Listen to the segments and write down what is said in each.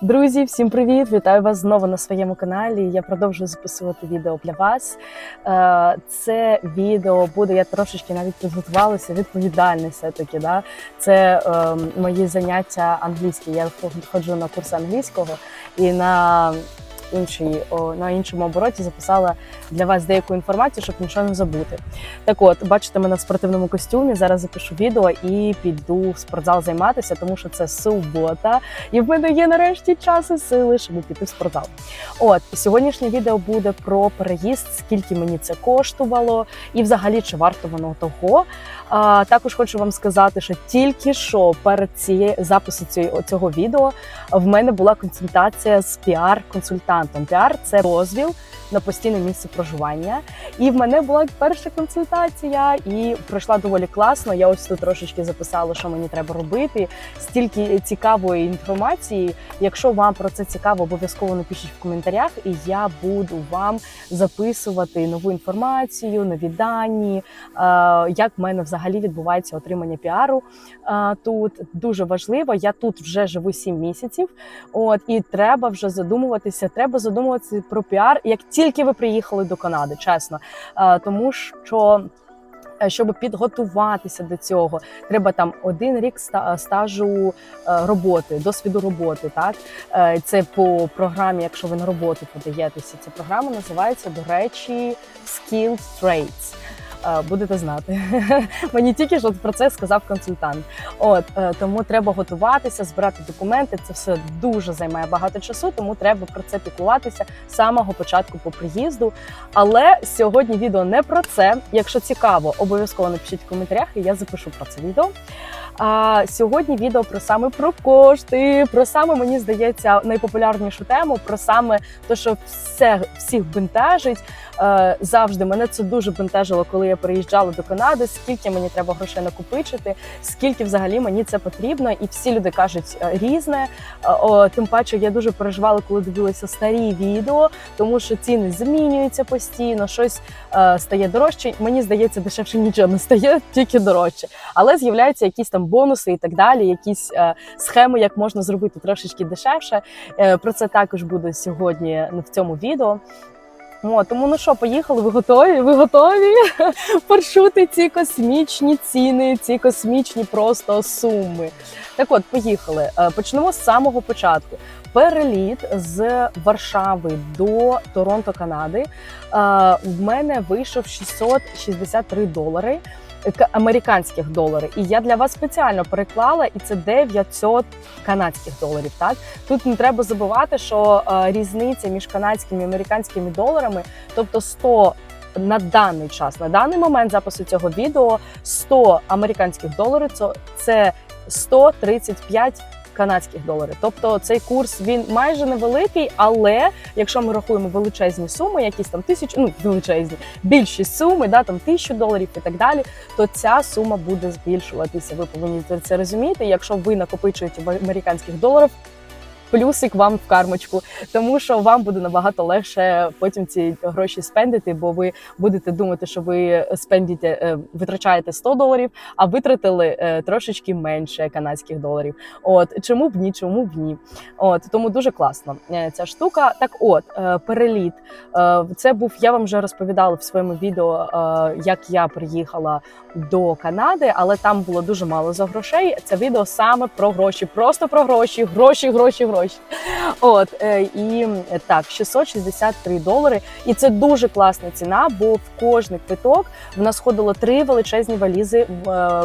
Друзі, всім привіт! Вітаю вас знову на своєму каналі. Я продовжую записувати відео для вас. Е, Це відео буде, я трошечки навіть підготувалася, відповідальне все-таки. Да? Це е, мої заняття англійські. Я ходжу на курси англійського і на іншій, о, на іншому обороті записала для вас деяку інформацію, щоб нічого не забути. Так от, бачите мене в спортивному костюмі. Зараз запишу відео і піду в спортзал займатися, тому що це субота, і в мене є нарешті час і сили, щоб піти в спортзал. От сьогоднішнє відео буде про переїзд, скільки мені це коштувало, і взагалі чи варто воно того. А, також хочу вам сказати, що тільки що перед цією записом цього, відео в мене була консультація з піар-консультантом. Піар це дозвіл на постійне місце проживання. І в мене була перша консультація, і пройшла доволі класно. Я ось тут трошечки записала, що мені треба робити. Стільки цікавої інформації. Якщо вам про це цікаво, обов'язково напишіть в коментарях, і я буду вам записувати нову інформацію, нові дані, е, як в мене взагалі відбувається отримання піару. е, Тут дуже важливо. Я тут вже живу 7 місяців. От і треба вже задумуватися. Треба задумуватися про піар, як тільки ви приїхали до Канади, чесно, Е, тому що. е, Щоб підготуватися до цього, треба там один рік ста- стажу роботи, досвіду роботи. Так це по програмі, якщо ви на роботу подаєтеся. Ця програма називається, до речі, Skilled Trades. Е, Будете знати. Мені тільки що про це сказав консультант. От е, тому треба готуватися, збирати документи. Це все дуже займає багато часу, тому треба про це піклуватися з самого початку по приїзду. Але сьогодні відео не про це. Якщо цікаво, обов'язково напишіть в коментарях, і я запишу про це відео. А сьогодні відео про саме про кошти, про саме мені здається найпопулярнішу тему, про саме те, що все всіх бентежить. Е, завжди мене це дуже бентежило, коли я приїжджала до Канади. Скільки мені треба грошей накопичити, скільки взагалі мені це потрібно, і всі люди кажуть е, різне. Е, О, тим паче я дуже переживала, коли дивилася старі відео, тому що ціни змінюються постійно, щось е, стає дорожче. Мені здається, дешевше нічого не стає, тільки дорожче. Але з'являються якісь там бонуси і так далі, якісь е, схеми, як можна зробити трошечки дешевше. Е, про це також буде сьогодні ну, в цьому відео. О, тому ну що, поїхали? Ви готові? Ви готові почути ці космічні ціни, ці космічні просто суми. Так от, поїхали. Е, Почнемо з самого початку. Переліт з Варшави до Торонто, Канади. В мене вийшов 663 долари. Американських доларів, і я для вас спеціально переклала, і це 900 канадських доларів. Так тут не треба забувати, що е, різниця між канадськими і американськими доларами, тобто 100 на даний час, на даний момент запису цього відео 100 американських доларів це 135 канадських доларів. Тобто цей курс він майже невеликий, але якщо ми рахуємо величезні суми, якісь там тисячу, ну величезні, більші суми, да там тисячу доларів і так далі, то ця сума буде збільшуватися. Ви повинні це розуміти. Якщо ви накопичуєте в американських доларів. Плюсик вам в кармочку, тому що вам буде набагато легше потім ці гроші спендити, бо ви будете думати, що ви спендите, е, витрачаєте 100 доларів, а витратили е, трошечки менше канадських доларів. От чому б ні, чому б ні. От тому дуже класно е, ця штука. Так, от переліт. Це був я вам вже розповідала в своєму відео, як я приїхала до Канади, але там було дуже мало за грошей. Це відео саме про гроші, просто про гроші, гроші, гроші, гроші. От е, і так, 663 долари. І це дуже класна ціна, бо в кожний квиток в нас ходило три величезні валізи е,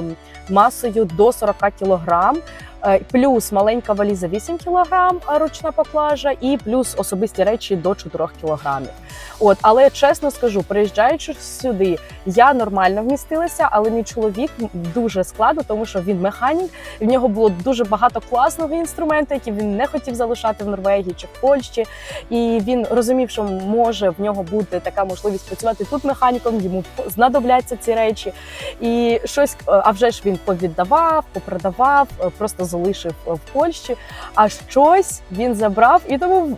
масою до 40 кілограм. Е, Плюс маленька валіза 8 кг ручна поклажа, і плюс особисті речі до 4 кілограмів. От, але чесно скажу, приїжджаючи сюди, я нормально вмістилася, але мій чоловік дуже складно, тому що він механік. і В нього було дуже багато класного інструменту, які він не хотів залишати в Норвегії чи в Польщі. І він розумів, що може в нього бути така можливість працювати тут механіком. Йому знадобляться ці речі. І щось, е, а вже ж він повіддавав, попродавав, е, просто залишив е, в Польщі. А щось він забрав, і тому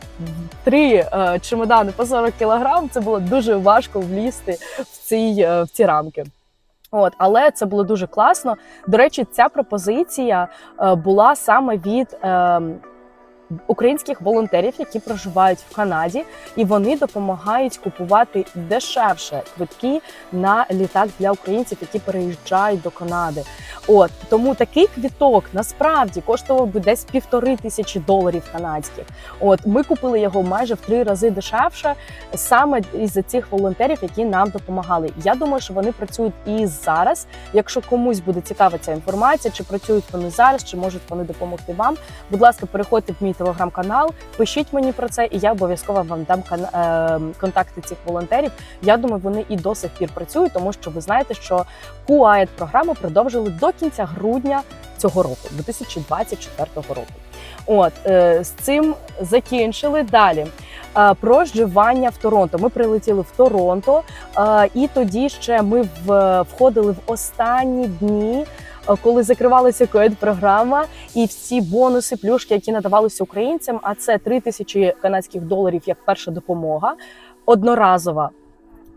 три е, чемодани по 40 кілограм. Це було дуже важко влізти в ці, е, в ці рамки. От, але це було дуже класно. До речі, ця пропозиція була саме від. Українських волонтерів, які проживають в Канаді, і вони допомагають купувати дешевше квитки на літак для українців, які переїжджають до Канади. От тому такий квіток насправді коштував би десь півтори тисячі доларів канадських. От ми купили його майже в три рази дешевше, саме із-за цих волонтерів, які нам допомагали. Я думаю, що вони працюють і зараз. Якщо комусь буде цікава ця інформація, чи працюють вони зараз, чи можуть вони допомогти вам. Будь ласка, переходьте в мій телеграм-канал, пишіть мені про це, і я обов'язково вам дам кан- е, контакти цих волонтерів. Я думаю, вони і до сих пір працюють, тому що ви знаєте, що QAED програму продовжили до кінця грудня цього року, 2024 року. От е, з цим закінчили далі. Е, Проживання в Торонто. Ми прилетіли в Торонто, е, і тоді ще ми входили в останні дні. Коли закривалася коед програма і всі бонуси, плюшки, які надавалися українцям, а це 3 тисячі канадських доларів як перша допомога, одноразова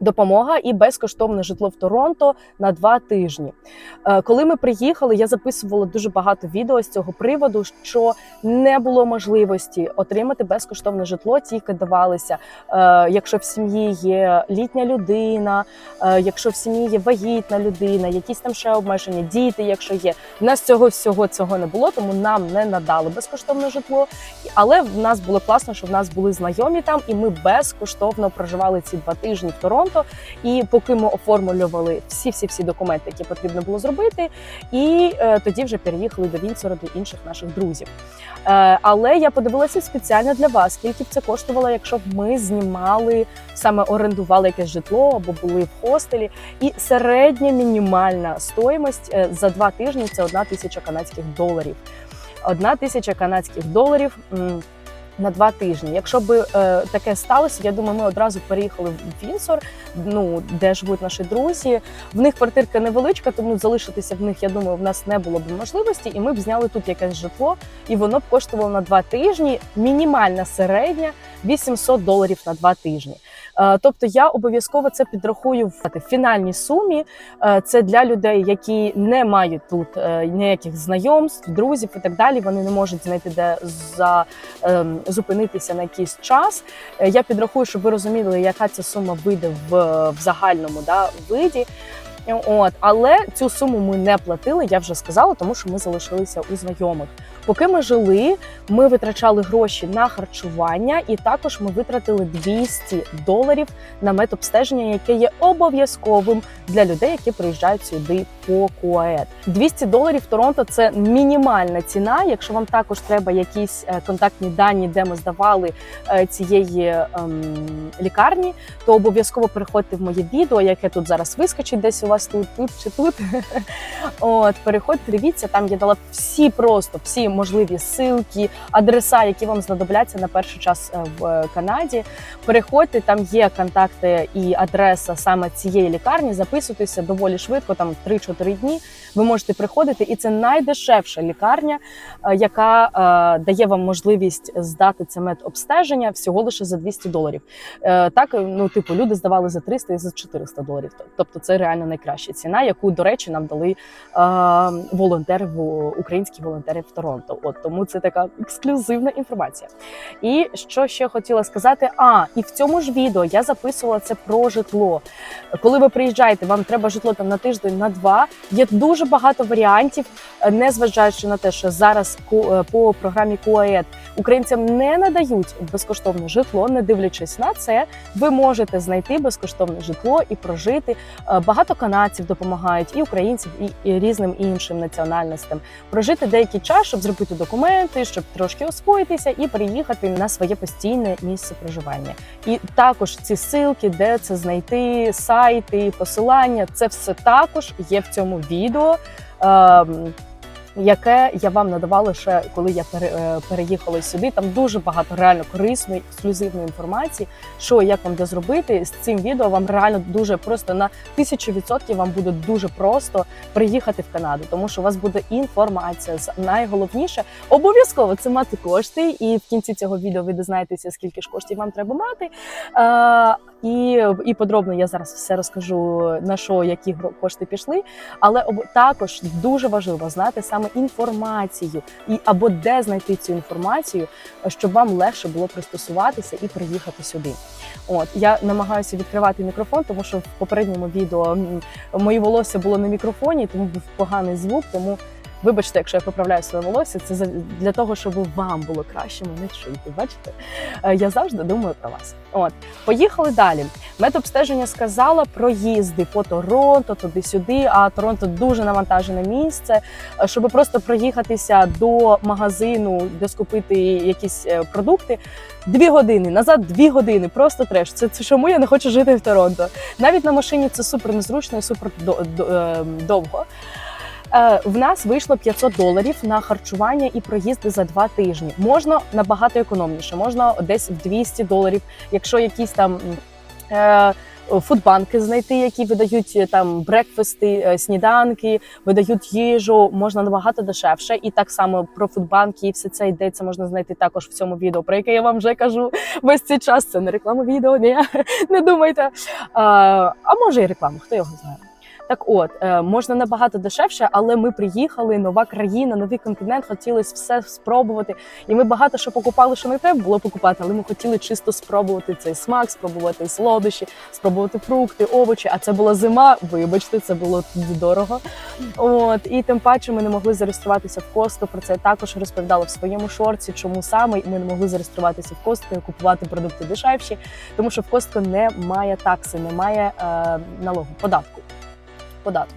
допомога і безкоштовне житло в Торонто на два тижні. Е, Коли ми приїхали, я записувала дуже багато відео з цього приводу, що не було можливості отримати безкоштовне житло, тільки давалися, е, якщо в сім'ї є літня людина, е, якщо в сім'ї є вагітна людина, якісь там ще обмеження, діти, якщо є. В нас цього всього цього не було, тому нам не надали безкоштовне житло. Але в нас було класно, що в нас були знайомі там, і ми безкоштовно проживали ці два тижні в Торонто. І поки ми оформлювали всі всі всі документи, які потрібно було зробити, і е, тоді вже переїхали до Вінсора, до інших наших друзів. Е, але я подивилася спеціально для вас, скільки б це коштувало, якщо б ми знімали саме орендували якесь житло або були в хостелі. І середня мінімальна стоїмость е, за два тижні це одна тисяча канадських доларів. Одна тисяча канадських доларів. м, На два тижні. Якщо б е, таке сталося, я думаю, ми одразу переїхали в Вінсор, ну де живуть наші друзі. В них квартирка невеличка, тому залишитися в них, я думаю, в нас не було б можливості, і ми б зняли тут якесь житло, і воно б коштувало на два тижні. Мінімальна середня 800 доларів на два тижні. Е, Тобто я обов'язково це підрахую в фінальній сумі. Е, Це для людей, які не мають тут е, ніяких знайомств, друзів і так далі. Вони не можуть знайти де за ем, зупинитися на якийсь час. Я підрахую, щоб ви розуміли, яка ця сума вийде в, в загальному да, виді. От, але цю суму ми не платили, я вже сказала, тому що ми залишилися у знайомих. Поки ми жили, ми витрачали гроші на харчування, і також ми витратили 200 доларів на медобстеження, яке є обов'язковим для людей, які приїжджають сюди по КУАЕД. 200 доларів в Торонто це мінімальна ціна. Якщо вам також треба якісь е, контактні дані, де ми здавали е, цієї ем, лікарні, то обов'язково переходьте в моє відео, яке тут зараз вискочить, десь у вас тут, тут чи тут. От переходьте, дивіться, там я дала всі просто всі можливі ссылки, адреса, які вам знадобляться на перший час е, в е, Канаді. Переходьте, там є контакти і адреса саме цієї лікарні. Записуйтеся доволі швидко, там 3-4 дні. Ви можете приходити, і це найдешевша лікарня, е, яка е, дає вам можливість здати це медобстеження всього лише за 200 доларів. Е, Так, ну типу, люди здавали за 300 і за 400 доларів. Тобто, це реально найкраща ціна, яку, до речі, нам дали е, волонтери в українські волонтери в Торонто. От тому це така ексклюзивна інформація. І що ще хотіла сказати? А і в цьому ж відео я записувала це про житло. Коли ви приїжджаєте, вам треба житло там на тиждень, на два. Є дуже багато варіантів, е, не зважаючи на те, що зараз е, по програмі КУАЕД українцям не надають безкоштовне житло, не дивлячись на це, ви можете знайти безкоштовне житло і прожити. Е, Багато канадців допомагають, і українців, і різним іншим національностям прожити деякий час, щоб зробити документи, щоб трошки освоїтися і переїхати на своє постійне місце проживання. І також ці ссылки, де це знайти, сайти, посилання, це все також є в цьому відео. Яке я вам надавала ще коли я е, переїхала сюди. Там дуже багато реально корисної, ексклюзивної інформації, що як вам де зробити з цим відео. Вам реально дуже просто на тисячу відсотків вам буде дуже просто приїхати в Канаду, тому що у вас буде інформація. З- Найголовніше обов'язково це мати кошти, і в кінці цього відео ви дізнаєтеся, скільки ж коштів вам треба мати. І, і подробно я зараз все розкажу на що які кошти пішли. Але також дуже важливо знати саме інформацію і або де знайти цю інформацію, щоб вам легше було пристосуватися і приїхати сюди. От я намагаюся відкривати мікрофон, тому що в попередньому відео м, моє волосся було на мікрофоні, тому був поганий звук. Тому вибачте, якщо я поправляю своє волосся, це для того, щоб вам було краще мене чути. Бачите, Е, я завжди думаю про вас. От поїхали далі. Медобстеження сказала проїзди по Торонто, туди-сюди. А Торонто дуже навантажене місце. Е, Щоб просто проїхатися до магазину, де скупити якісь е, продукти. Дві години назад, дві години, просто треш. Це, це чому я не хочу жити в Торонто. Навіть на машині це супер незручно і супер до, до, е, довго. Е, в нас вийшло 500 доларів на харчування і проїзди за два тижні. Можна набагато економніше, можна десь в 200 доларів, якщо якісь там. Е, Фудбанки знайти, які видають е, там брекфасти, е, сніданки, видають їжу, можна набагато дешевше. І так само про фудбанки і все це йдеться, можна знайти також в цьому відео, про яке я вам вже кажу весь цей час. Це не реклама відео, ні, не думайте. А, а може і реклама, хто його знає. Так от, е, можна набагато дешевше, але ми приїхали, нова країна, новий континент, хотілося все спробувати. І ми багато що покупали, що не треба було покупати, але ми хотіли чисто спробувати цей смак, спробувати солодощі, спробувати фрукти, овочі. А це була зима. Вибачте, це було дорого. От і тим паче ми не могли зареєструватися в Костко. Про це я також розповідала в своєму шорці. Чому саме ми не могли зареєструватися в Костко і купувати продукти дешевші, тому що в Костко немає такси, немає е, налогу податку. Податку.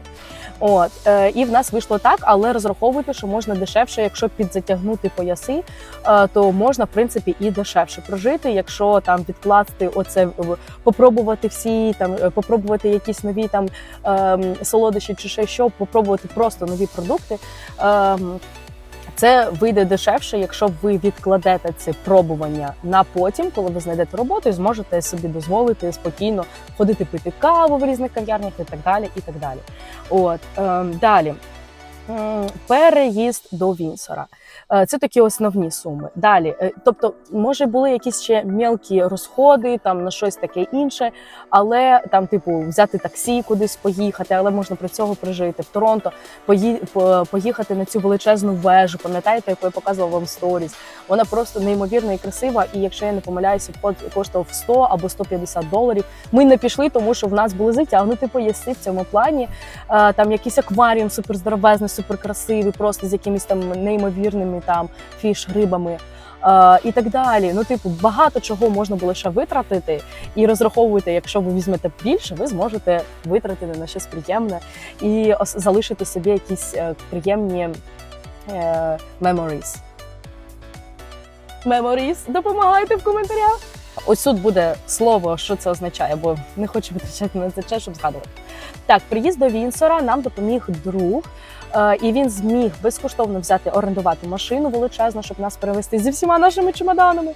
От е, і в нас вийшло так, але розраховуйте, що можна дешевше, якщо підзатягнути пояси, е, то можна в принципі і дешевше прожити, якщо там відкласти оце попробувати всі там, е, попробувати якісь нові там е, солодощі чи ще що, попробувати просто нові продукти. Ем, це вийде дешевше, якщо ви відкладете це пробування на потім, коли ви знайдете роботу, і зможете собі дозволити спокійно ходити пити каву в різних кав'ярнях і так далі. І так далі. От ем, далі. Переїзд до Вінсора. Е, Це такі основні суми. Далі, е, тобто, може були якісь ще мелкі розходи там на щось таке інше, але там, типу, взяти таксі, кудись поїхати, але можна при цього прожити в Торонто, пої- поїхати на цю величезну вежу. Пам'ятаєте, яку я показувала вам сторіс? Вона просто неймовірна і красива. І якщо я не помиляюся, коштував 100 або 150 доларів. Ми не пішли, тому що в нас були затягнуті пояси в цьому плані. Е, Там якийсь акваріум супер здоровезний, супер красивий, просто з якимись там неймовірними там фіш, рибами. е, І так далі. Ну, типу, багато чого можна було ще витратити, і розраховуйте, якщо ви візьмете більше, ви зможете витратити на щось приємне і залишити собі якісь е, приємні е, memories. Допомагайте в коментарях. Ось тут буде слово, що це означає, бо не хочу витрачати на це щоб згадувати. Так, приїзд до Вінсора нам допоміг друг, і він зміг безкоштовно взяти орендувати машину величезну, щоб нас перевезти зі всіма нашими чемоданами.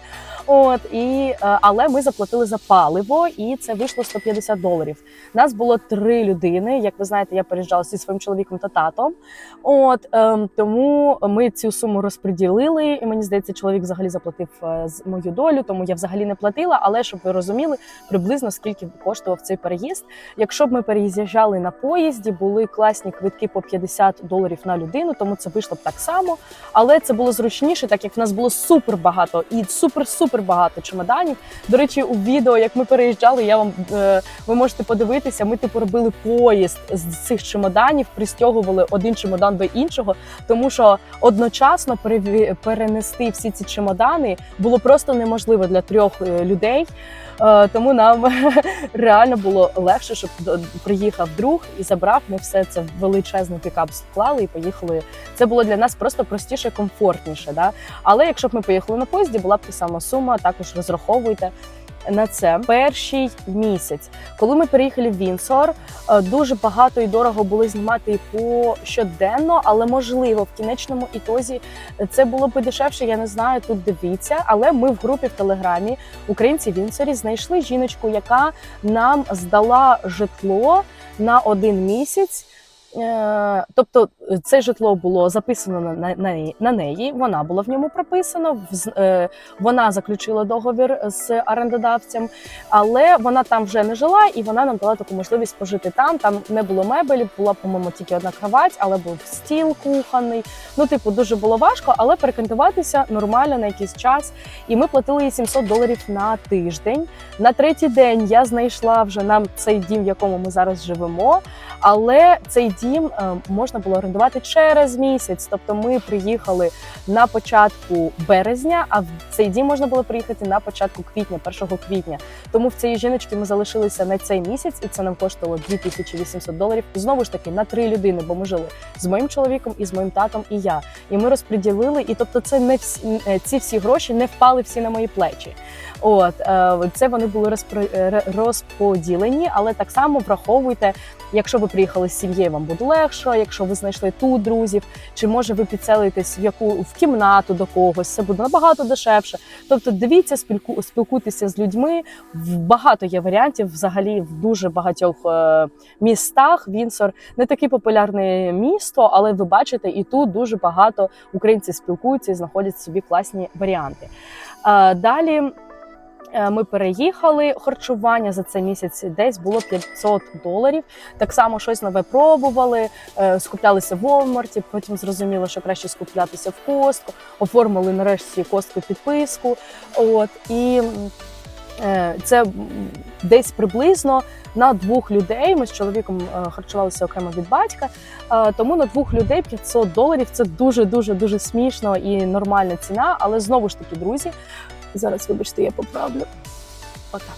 От і е, але ми заплатили за паливо, і це вийшло 150 доларів. Нас було три людини. Як ви знаєте, я переїжджала зі своїм чоловіком та татом. От ем, тому ми цю суму розподілили, і мені здається, чоловік взагалі заплатив е, з мою долю, тому я взагалі не платила. Але щоб ви розуміли, приблизно скільки коштував цей переїзд. Якщо б ми переїжджали на поїзді, були класні квитки по 50 доларів на людину, тому це вийшло б так само. Але це було зручніше, так як в нас було супер багато і супер-супер багато чемоданів. До речі, у відео, як ми переїжджали, я вам е, ви можете подивитися. Ми типу робили поїзд з цих чемоданів, пристягували один чемодан до іншого, тому що одночасно перенести всі ці чемодани було просто неможливо для трьох е, людей. Е, Тому нам реально було легше, щоб приїхав друг і забрав. Ми все це величезний пікап склали і поїхали. Це було для нас просто простіше, комфортніше. Да? Але якщо б ми поїхали на поїзді, була б та сама сума. Також розраховуйте. На це перший місяць, коли ми переїхали в Вінсор, е, дуже багато і дорого було знімати по щоденно, але можливо в кінечному ітозі це було б дешевше. Я не знаю. Тут дивіться, але ми в групі в телеграмі Українці Вінсорі знайшли жіночку, яка нам здала житло на один місяць. Е, Тобто це житло було записано на, на, на, неї- Вона була в ньому прописана. е, Вона заключила договір з орендодавцем, але вона там вже не жила, і вона нам дала таку можливість пожити там. Там не було мебелі, була, по-моєму, тільки одна кровать, але був стіл кухонний. Ну, типу, дуже було важко, але перекантуватися нормально на якийсь час. І ми платили їй 700 доларів на тиждень. На третій день я знайшла вже нам цей дім, в якому ми зараз живемо. Але цей дім е, можна було орендувати через місяць. Тобто ми приїхали на початку березня, а в цей дім можна було приїхати на початку квітня, 1 квітня. Тому в цієї жіночки ми залишилися на цей місяць, і це нам коштувало 2800 доларів. Знову ж таки на три людини, бо ми жили з моїм чоловіком і з моїм татом, і я. І ми розподілили. І тобто, це не всі е, ці всі гроші не впали всі на мої плечі. От е, це вони були е, розподілені, але так само враховуйте, якщо ви приїхали з сім'єю, вам буде легше. Якщо ви знайшли тут друзів, чи може ви підселитесь в яку в кімнату до когось, це буде набагато дешевше. Тобто, дивіться, спілку, спілкуйтеся з людьми. Багато є варіантів. Взагалі, в дуже багатьох е, містах Вінсор не таке популярне місто, але ви бачите, і тут дуже багато українців спілкуються і знаходять собі класні варіанти. Е, далі. Е, Ми переїхали харчування за цей місяць десь було 500 доларів. Так само щось нове пробували, е, скуплялися в Walmart, потім зрозуміло, що краще скуплятися в костку, оформили нарешті костку підписку. От і е, це десь приблизно на двох людей. Ми з чоловіком харчувалися окремо від батька. Тому на двох людей 500 доларів це дуже дуже дуже смішно і нормальна ціна. Але знову ж таки, друзі, зараз вибачте, я поправлю. Отак.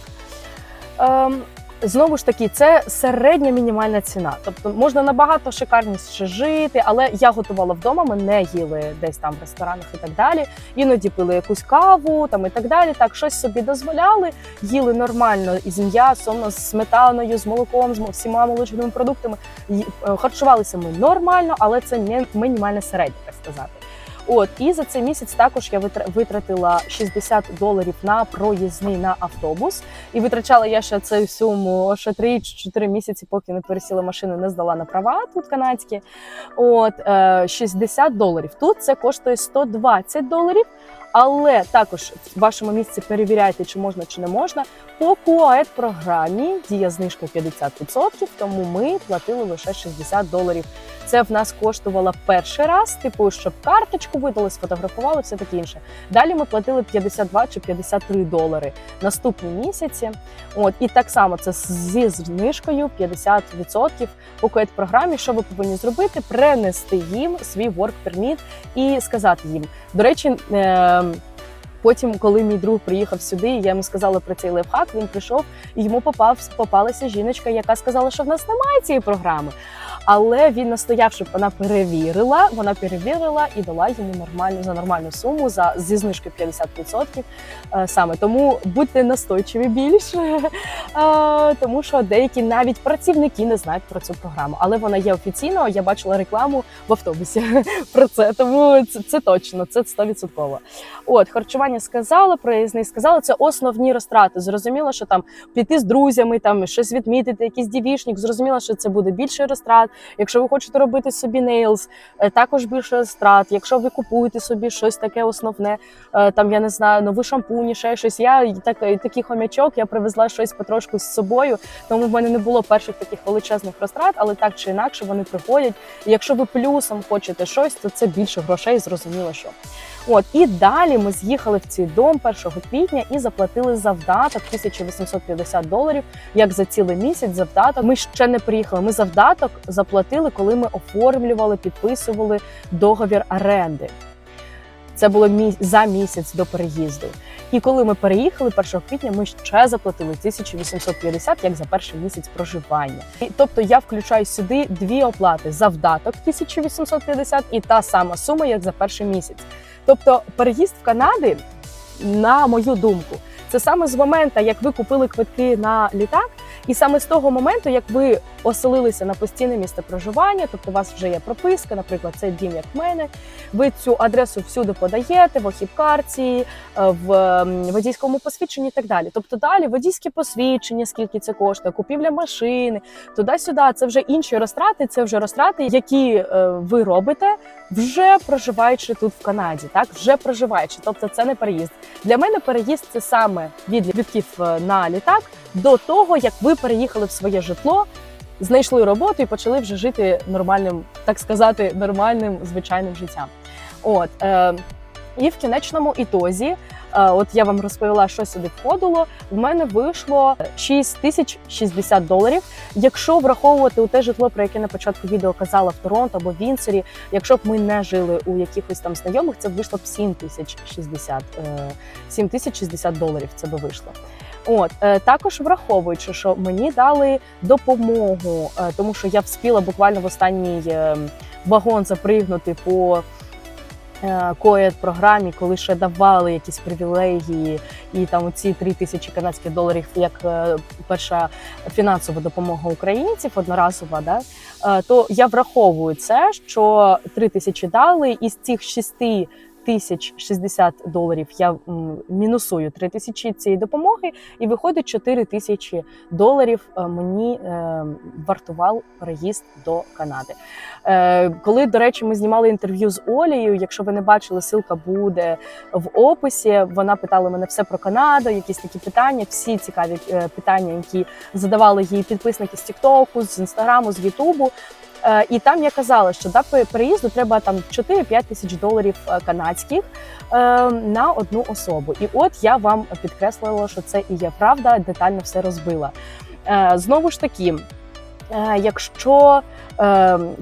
Ем, Знову ж таки, це середня мінімальна ціна. Тобто можна набагато шикарніше жити, але я готувала вдома, ми не їли десь там в ресторанах і так далі. Іноді пили якусь каву там і так далі. Так, щось собі дозволяли, їли нормально із м'ясом, з сметаною, з молоком, з всіма молочними продуктами. Е, Харчувалися ми нормально, але це не мінімальна середня, так сказати. От і за цей місяць також я витратила 60 доларів на проїзний на автобус. І витрачала я ще цю суму ще 3-4 місяці, поки не пересіла машину, не здала на права тут канадські. От е, 60 доларів. Тут це коштує 120 доларів. Але також в вашому місці перевіряйте, чи можна, чи не можна. По QAED програмі діє знижка 50%, тому ми платили лише 60 доларів. Це в нас коштувало перший раз, типу, щоб карточку видали, сфотографували, все таке інше. Далі ми платили 52 чи 53 долари наступні місяці. От і так само це зі знижкою 50% по QAED програмі. Що ви повинні зробити? Принести їм свій work permit і сказати їм. До речі, е- потім, коли мій друг приїхав сюди, я йому сказала про цей лайфхак, він прийшов і йому попав попалася жіночка, яка сказала, що в нас немає цієї програми. Але він настояв, щоб вона перевірила. Вона перевірила і дала йому нормальну за нормальну суму за зі знижкою 50%. е, Саме тому будьте настойчиві більше, е, тому що деякі навіть працівники не знають про цю програму, але вона є офіційно. Я бачила рекламу в автобусі про це. Тому це, це точно, це 100%. От харчування сказала, проїзний сказала. Це основні розтрати. Зрозуміло, що там піти з друзями, там щось відмітити, якийсь дівішник. Зрозуміло, що це буде більше розтрат. Якщо ви хочете робити собі нейлз, е, також більше розтрат. Якщо ви купуєте собі щось таке основне, е, там я не знаю, нові шампуні, ще щось. Я так, такий хомячок, я привезла щось потрошку з собою, тому в мене не було перших таких величезних розтрат, але так чи інакше вони приходять. І якщо ви плюсом хочете щось, то це більше грошей, зрозуміло, що. От і далі ми з'їхали в цей дом 1 квітня і заплатили завдаток 1850 доларів. Як за цілий місяць завдаток. Ми ще не приїхали. Ми завдаток заплатили, коли ми оформлювали, підписували договір оренди. Це було мі- за місяць до переїзду. І коли ми переїхали 1 квітня, ми ще заплатили 1850 як за перший місяць проживання. І, тобто я включаю сюди дві оплати: завдаток 1850 і та сама сума, як за перший місяць. Тобто, переїзд в Канади, на мою думку, це саме з моменту, як ви купили квитки на літак. І саме з того моменту, як ви оселилися на постійне місце проживання, тобто у вас вже є прописка, наприклад, це дім як в мене. Ви цю адресу всюди подаєте в охіпкарці, е, в водійському посвідченні і так далі. Тобто далі водійське посвідчення, скільки це коштує, купівля машини, туди-сюди. Це вже інші розтрати, це вже розтрати, які е, ви робите, вже проживаючи тут в Канаді, так вже проживаючи. Тобто це не переїзд. Для мене переїзд це саме від квитків е, на літак до того, як ви переїхали в своє житло. Знайшли роботу і почали вже жити нормальним, так сказати, нормальним звичайним життям. От е, і в кінечному ітозі, от я вам розповіла, що сюди входило. В мене вийшло 6 тисяч 60 доларів. Якщо враховувати у те житло, про яке на початку відео казала в Торонто або Вінсері, якщо б ми не жили у якихось там знайомих, це б вийшло б 7 тисяч 60, е, 7 тисяч 60 доларів. Це би вийшло. От е, також враховуючи, що мені дали допомогу, е, тому що я вспіла буквально в останній е, вагон запригнути по е, коед програмі, коли ще давали якісь привілегії, і там ці 3 тисячі канадських доларів як е, перша фінансова допомога українців, одноразова, да, е, то я враховую це, що 3 тисячі дали, із цих 6 тисяч 60 доларів я мінусую 3 тисячі цієї допомоги, і виходить 4 тисячі доларів е, мені е, вартував переїзд до Канади. Е, коли, до речі, ми знімали інтерв'ю з Олією, якщо ви не бачили, ссылка буде в описі. Вона питала мене все про Канаду, якісь такі питання, всі цікаві питання, які задавали їй підписники з Тіктоку, з Інстаграму, з Ютубу. Е, І там я казала, що до переїзду треба там 4-5 тисяч доларів е, канадських е, на одну особу. І от я вам підкреслила, що це і є правда, детально все розбила. Знову ж таки, якщо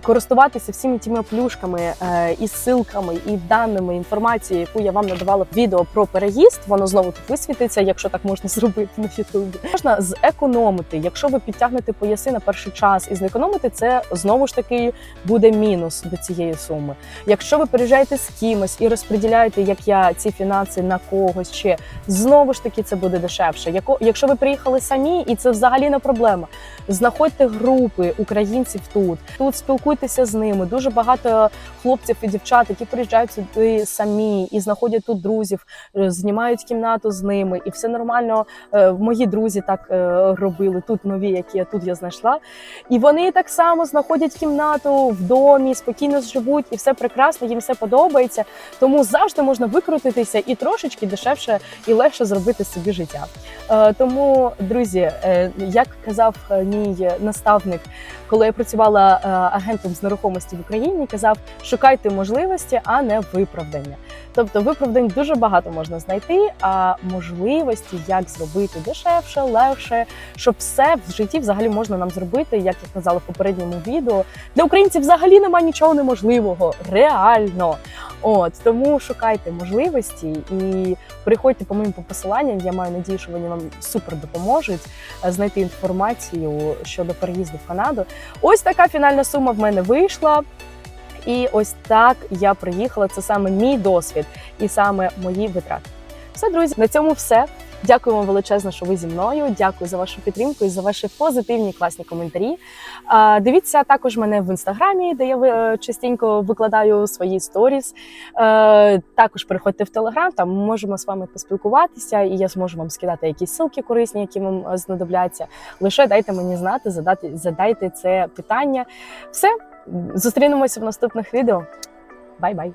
користуватися всіми тими плюшками е, і ссылками, і даними інформацією, яку я вам надавала в відео про переїзд, воно знову тут висвітиться, якщо так можна зробити на Ютубі. Можна зекономити, якщо ви підтягнете пояси на перший час і зекономити, це знову ж таки буде мінус до цієї суми. Якщо ви переїжджаєте з кимось і розподіляєте, як я ці фінанси на когось ще, знову ж таки це буде дешевше. Якщо ви приїхали самі, і це взагалі не проблема. Знаходьте групи українців тут, тут спілкуйтеся з ними. Дуже багато хлопців і дівчат, які приїжджають сюди самі і знаходять тут друзів, е, знімають кімнату з ними, і все нормально. Е, Мої друзі так е, робили тут нові, які я тут я знайшла. І вони так само знаходять кімнату в домі, спокійно живуть, і все прекрасно, їм все подобається. Тому завжди можна викрутитися і трошечки дешевше і легше зробити собі життя. Тому, друзі, як казав мій наставник, коли я працювала агентом з нерухомості в Україні, казав: шукайте можливості, а не виправдання. Тобто виправдань дуже багато можна знайти, а можливості, як зробити дешевше, легше, щоб все в житті взагалі можна нам зробити, як я казала в попередньому відео. Для українців взагалі немає нічого неможливого, реально. От тому шукайте можливості і приходьте по моїм посиланням. Я маю надію, що вони вам супер допоможуть е, знайти інформацію щодо переїзду в Канаду. Ось така фінальна сума в мене вийшла. І ось так я приїхала. Це саме мій досвід і саме мої витрати. Все, друзі, на цьому все. Дякую вам величезно, що ви зі мною. Дякую за вашу підтримку і за ваші позитивні класні коментарі. Дивіться також мене в інстаграмі, де я е, частенько викладаю свої сторіс. Е, Також переходьте в телеграм, там ми можемо з вами поспілкуватися, і я зможу вам скидати якісь ссылки корисні, які вам е, знадобляться. Лише дайте мені знати, задати, задайте це питання. Все, зустрінемося в наступних відео. Бай-бай!